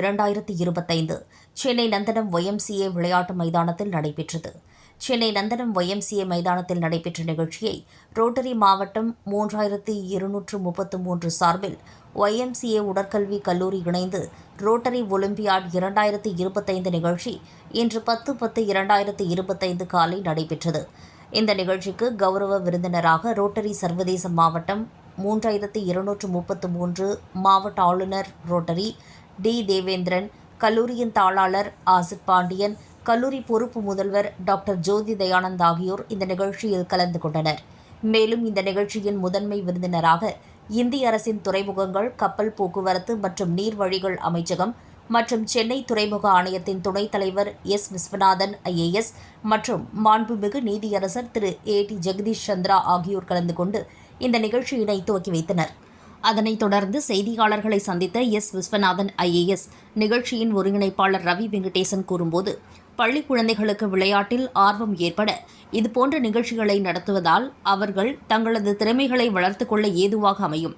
இரண்டாயிரத்தி இருபத்தைந்து. சென்னை நந்தனம் ஒய்எம்சிஏ விளையாட்டு மைதானத்தில் நடைபெற்றது. சென்னை நந்தனம் ஒய்எம்சிஏ மைதானத்தில் நடைபெற்ற நிகழ்ச்சியை ரோட்டரி மாவட்டம் மூன்றாயிரத்தி இருநூற்று முப்பத்து மூன்று சார்பில் ஒய்எம்சிஏ உடற்கல்வி கல்லூரி இணைந்து ரோட்டரி ஒலிம்பியாட் இரண்டாயிரத்தி இருபத்தைந்து நிகழ்ச்சி இன்று பத்து பத்து இரண்டாயிரத்தி இருபத்தைந்து காலை நடைபெற்றது. இந்த நிகழ்ச்சிக்கு கௌரவ விருந்தினராக ரோட்டரி சர்வதேச மாவட்டம் மூன்றாயிரத்தி இருநூற்று முப்பத்து மூன்று மாவட்ட ஆளுநர் ரோட்டரி டி. தேவேந்திரன் கல்லூரியின் தாளாளர் ஆசிப் பாண்டியன் கல்லூரி பொறுப்பு முதல்வர் டாக்டர் ஜோதி தயானந்த் ஆகியோர் இந்த நிகழ்ச்சியில் கலந்து கொண்டனர். மேலும் இந்த நிகழ்ச்சியின் முதன்மை விருந்தினராக இந்திய அரசின் துறைமுகங்கள் கப்பல் போக்குவரத்து மற்றும் நீர்வழிகள் அமைச்சகம் மற்றும் சென்னை துறைமுக ஆணையத்தின் துணைத் தலைவர் எஸ். விஸ்வநாதன் ஐஏஎஸ் மற்றும் மாண்புமிகு நீதியரசர் திரு. ஏ. டி. ஜெகதீஷ் சந்திரா ஆகியோர் கலந்து கொண்டு இந்த நிகழ்ச்சியினை துவக்கி வைத்தனர். அதனைத் தொடர்ந்து செய்தியாளர்களை சந்தித்த எஸ். விஸ்வநாதன் ஐஏஎஸ் நிகழ்ச்சியின் ஒருங்கிணைப்பாளர் ரவி வெங்கடேசன் கூறும்போது பள்ளி குழந்தைகளுக்கு விளையாட்டில் ஆர்வம் ஏற்பட இதுபோன்ற நிகழ்ச்சிகளை நடத்துவதால் அவர்கள் தங்களது திறமைகளை வளர்த்துக் கொள்ள ஏதுவாக அமையும்.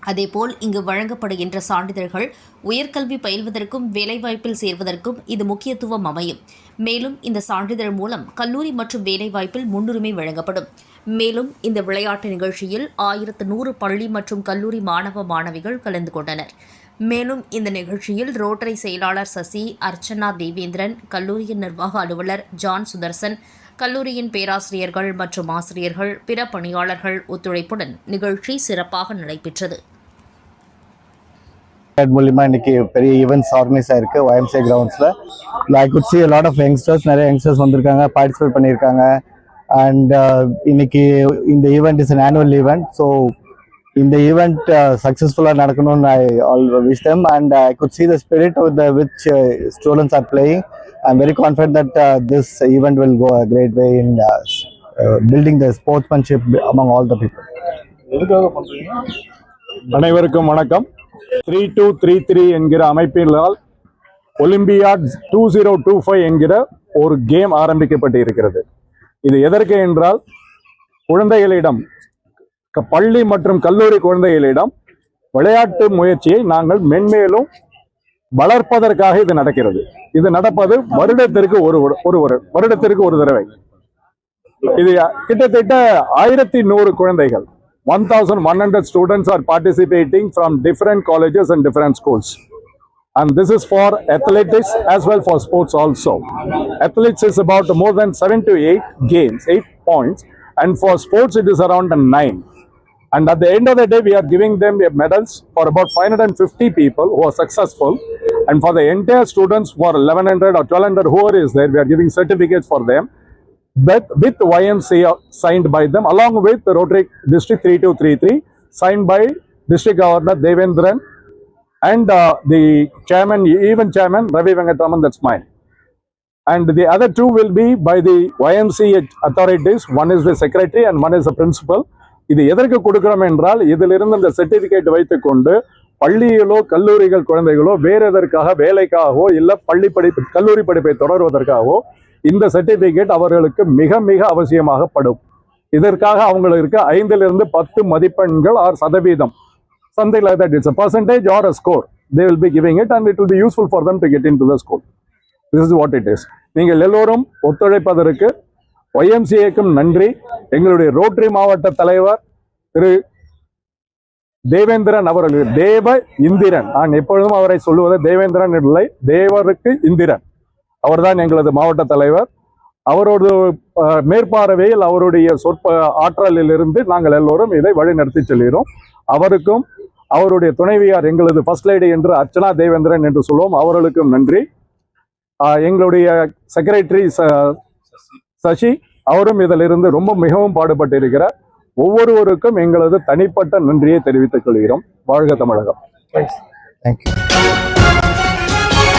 அதேபோல் இங்கு வழங்கப்படுகின்ற சான்றிதழ்கள் உயர்கல்வி பயில்வதற்கும் வேலைவாய்ப்பில் சேர்வதற்கும் இது முக்கியத்துவம் அமையும். மேலும் இந்த சான்றிதழ் மூலம் கல்லூரி மற்றும் வேலைவாய்ப்பில் முன்னுரிமை வழங்கப்படும். மேலும் இந்த விளையாட்டு நிகழ்ச்சியில் ஆயிரத்து நூறு பள்ளி மற்றும் கல்லூரி மாணவ மாணவிகள் கலந்து கொண்டனர். மேலும் இந்த நிகழ்ச்சியில் ரோட்டரி செயலாளர் சசி அர்ச்சனா தேவேந்திரன் கல்லூரியின் நிர்வாக அலுவலர் ஜான் சுதர்சன் கல்லூரியின் பேராசிரியர்கள் மற்றும் ஆசிரியர்கள் பிற பணியாளர்கள் ஒத்துழைப்புடன் நிகழ்ச்சி சிறப்பாக நடைபெற்றது. மூலியமாக மூலியமா இன்னைக்கு பெரிய ஈவெண்ட்ஸ் ஆர்கனைஸ் ஆயிருக்கு. ஒயம்சே கிரவுண்ட்ஸில் I could see lot of youngsters நிறைய யங்ஸ்டர்ஸ் வந்திருக்காங்க பார்ட்டிசிபேட் பண்ணியிருக்காங்க. அண்ட் இன்னைக்கு இந்த event is an annual event so இந்த ஈவெண்ட் சக்ஸஸ்ஃபுல்லாக நடக்கணும்னு I all wish them and I could see the spirit with the which uh, students are playing i'm very confident that uh, this event will go a great way in uh, s- uh, building the sportsmanship among all the people அனைவருக்கும் வணக்கம் three two three three என்கிற அமைப்பினால் olympiad two zero two five என்கிற ஒரு game ஆரம்பிக்கப்பட்டு இருக்கிறது இது எதற்கு என்றால் குழந்தைகளிடம் பள்ளி மற்றும் கல்லூரி குழந்தைகளிடம் விளையாட்டு முயற்சியை நாங்கள் மென்மேலும் வளர்ப்பதற்காக இது நடக்கிறது. இது நடப்பது வருடத்திற்கு ஒரு ஒரு- ஒரு வருடத்திற்கு ஒரு தடவை. இது கிட்டத்தட்ட ஆயிரத்தி நூறு குழந்தைகள். One thousand one hundred students are participating from different colleges and different schools And this is for athletics as well for sports also. Athletics is about more than seven to eight games, eight points. And for sports, it is around nine. And at the end of the day, we are giving them medals for about 550 people who are successful. And for the entire students are 1100 or 1200, whoever is there, we are giving certificates for them with, with uh, YMCA signed by them, along with the Rotary District 3233, signed by District Governor Devendran and the the chairman, even chairman Ravi Venkatraman, that's mine. And the other two will be by the YMCA authorities. One is the secretary and one is the principal. இது எதற்கு கொடுக்கிறோம் என்றால் இதிலிருந்து இந்த certificate வைத்துக்கொண்டு பள்ளிகளோ கல்லூரிகள் குழந்தைகளோ வேறு எதற்காக வேலைக்காகவோ இல்லை பள்ளி படிப்பு கல்லூரி படிப்பை தொடர்வதற்காகவோ இந்த சர்டிபிகேட் அவர்களுக்கு மிக மிக அவசியமாகப்படும் இதற்காக அவங்களுக்கு ஐந்திலிருந்து பத்து மதிப்பெண்கள் ஆறு சதவீதம் something like that. It's a percentage or a score. They will be giving it and it will be useful for them to get into the school. This is what it is. நீங்கள் எல்லோரும் ஒத்துழைப்பதற்கு ஒய்எம்சிஏக்கும் நன்றி எங்களுடைய rotary மாவட்ட தலைவர் திரு தேவேந்திரன் அவர்கள் தேவ இந்திரன் நான் எப்பொழுதும் அவரை சொல்லுவது தேவேந்திரன் இல்லை தேவருக்கு இந்திரன் அவர்தான் எங்களது மாவட்ட தலைவர் அவரோட மேற்பார்வையில் அவருடைய சொற்ப ஆற்றலிலிருந்து நாங்கள் எல்லோரும் இதை வழிநடத்தி செல்கிறோம் அவருக்கும் அவருடைய துணைவியார் எங்களது ஃபர்ஸ்ட் லேடி என்று அர்ச்சனா தேவேந்திரன் என்று சொல்லுவோம் அவர்களுக்கும் நன்றி. எங்களுடைய செக்ரட்டரி சசி அவரும் இதிலிருந்து ரொம்ப மிகவும் பாடுபட்டிருக்கிறார். ஒவ்வொருவருக்கும் எங்களது தனிப்பட்ட நன்றியை தெரிவித்துக் கொள்கிறோம். வாழ்க தமிழகம். தேங்க்யூ